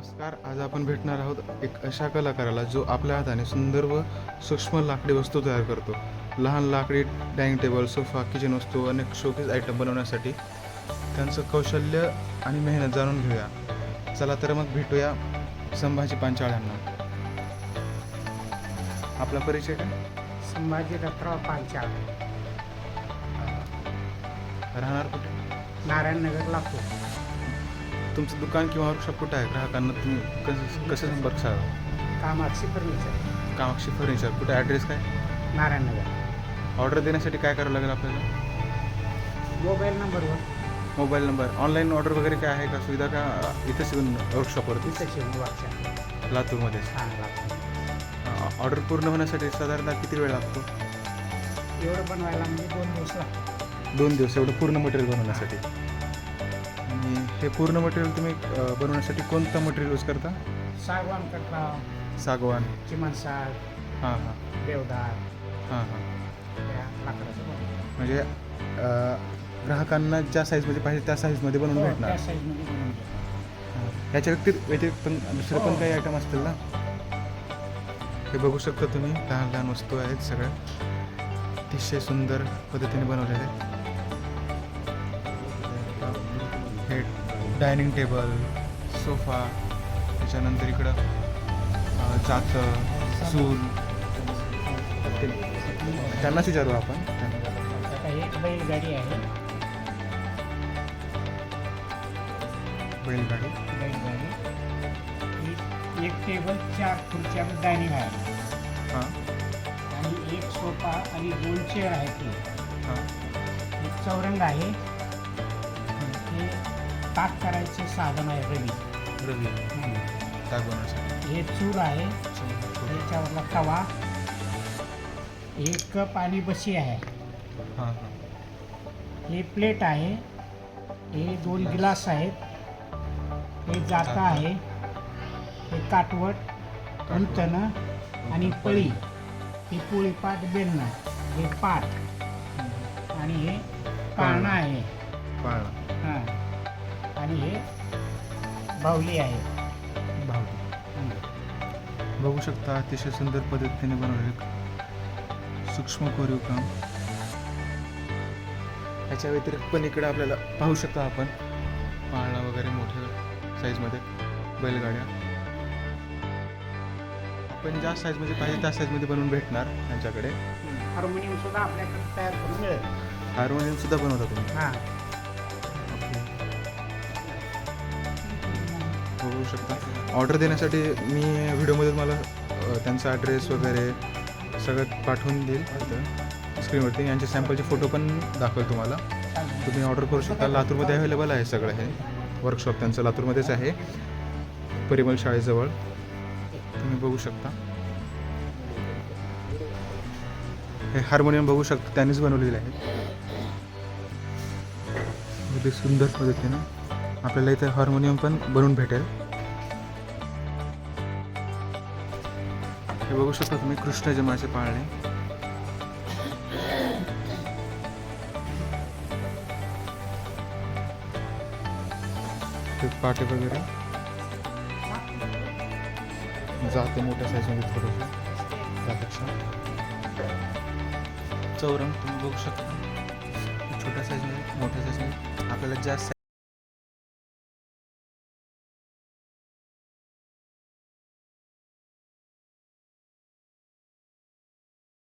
नमस्कार आज आपण भेटणार आहोत एक अशा कलाकाराला जो आपल्या हाताने सुंदर व सूक्ष्म लाकडी वस्तू तयार करतो. लहान लाकडी डायनिंग टेबल सोफा किचन वस्तू अनेक शोकेस आयटम बनवण्यासाठी त्यांचं कौशल्य आणि मेहनत जाणून घेऊया. चला तर मग भेटूया संभाजी पांचाळ्यांना. आपला परिचय काय? संभाजी दत्तराव पांचाळ. राहणार कुठे? नारायणनगर लातूर तुमचं दुकान किंवा वर्कशॉप कुठं आहे? ग्राहकांना तुम्ही कसं कसं संपर्क साधा कामाक्षी फर्निचर कामाक्षी फर्निचर कुठे ॲड्रेस काय? नारायणनगर. ऑर्डर देण्यासाठी काय करावं लागेल आपल्याला? मोबाईल नंबरवर मोबाईल नंबर ऑनलाईन ऑर्डर वगैरे काय आहे का? सुविधा का? इथंच येऊन वर्कशॉपवरती तिथं शिवून वाक्षा लातूरमध्ये? लातूर. ऑर्डर पूर्ण होण्यासाठी साधारणतः किती वेळ लागतो? एवढं बनवायला म्हणजे दोन दिवस लागतात. दोन दिवस. एवढं पूर्ण मटेरियल बनवण्यासाठी? आणि हे पूर्ण मटेरियल तुम्ही अ, बनवण्यासाठी कोणतं मटेरियल यूज करता? सागवान कटराव सागवान. चिमण साग हां हां. देवदार. हां हां. लाकडाचं बनवतो. म्हणजे अ, ग्राहकांना ज्या साईजमध्ये पाहिजे त्या साईजमध्ये बनवून हो, भेटणार. त्या साईजमध्ये बनवून देतो. हां. याच्या व्यतिरिक्त व्यतिरिक्त पण दुसरे पण हो. काही आयटम असतील ना? हे बघू शकता तुम्ही लहान लहान वस्तू आहेत सगळ्या. अतिशय सुंदर पद्धतीने बनवलेले आहेत. हे डायनिंग टेबल सोफा त्याच्यानंतर इकडं जातं चूल. त्यांनाच विचारू आपण. हे बैलगाडी आहे. बैलगाडी. बैलगाडी. एक टेबल चार खुर्च्या डायनिंग आहे. हां. आणि एक सोफा आणि दोन चेअर आहेत. हां. एक चौरंग आहे. ताक करायचे साधन आहे रवी. रवी. ताक बनवण्यासाठी. हे चूर आहे. याच्यावरला तवा. हे कप आणि बशी आहे. हां हां. हे प्लेट आहे. हे दोन गिलास आहेत. हे जाता आहे. हे काटवट अंतन आणि पळी. हे पोळी पाट बेलणं. हे पाट आणि हे पाळणं आहे. पाळणा. आणि हे बाहुली आहे. भावली. बघू शकता अतिशय सुंदर पद्धतीने बनवलेले सूक्ष्म कोरीव काम. याच्या व्यतिरिक्त पण इकडे आपल्याला पाहू शकता आपण. पाळणा वगैरे मोठ्या साईजमध्ये बैलगाड्या. आपण ज्या साईजमध्ये पाहिजे त्या साईजमध्ये बनवून भेटणार त्यांच्याकडे हार्मोनियम सुद्धा आपल्याकडे तयार करून मिळेल. हार्मोनियम सुद्धा बनवता तुम्ही. हां. करू शकता. ऑर्डर देण्यासाठी मी व्हिडिओमध्ये मला त्यांचा ॲड्रेस वगैरे सगळं पाठवून देईल. स्क्रीनवरती यांचे सॅम्पलचे फोटो पण दाखवेल तुम्हाला. तुम्ही ऑर्डर करू शकता. लातूरमध्ये अवेलेबल आहे सगळं हे. वर्कशॉप त्यांचं लातूरमध्येच आहे. परिमल शाळेजवळ. तुम्ही बघू शकता. हे हार्मोनियम बघू शकता. त्यांनीच बनवलेलं आहे. अगदी सुंदर पद्धतीनं आपल्याला इथे हार्मोनियम पण बनवून भेटेल. हे बघू शकता तुम्ही कृष्ण जन्माचे पाळणे. ते पाटे वगैरे. जाते मोठ्या साईजमध्ये थोडंसं त्यापेक्षा. चौरंग तुम्ही बघू शकता. छोट्या साईजमध्ये मोठ्या साईजमध्ये आपल्याला जास्त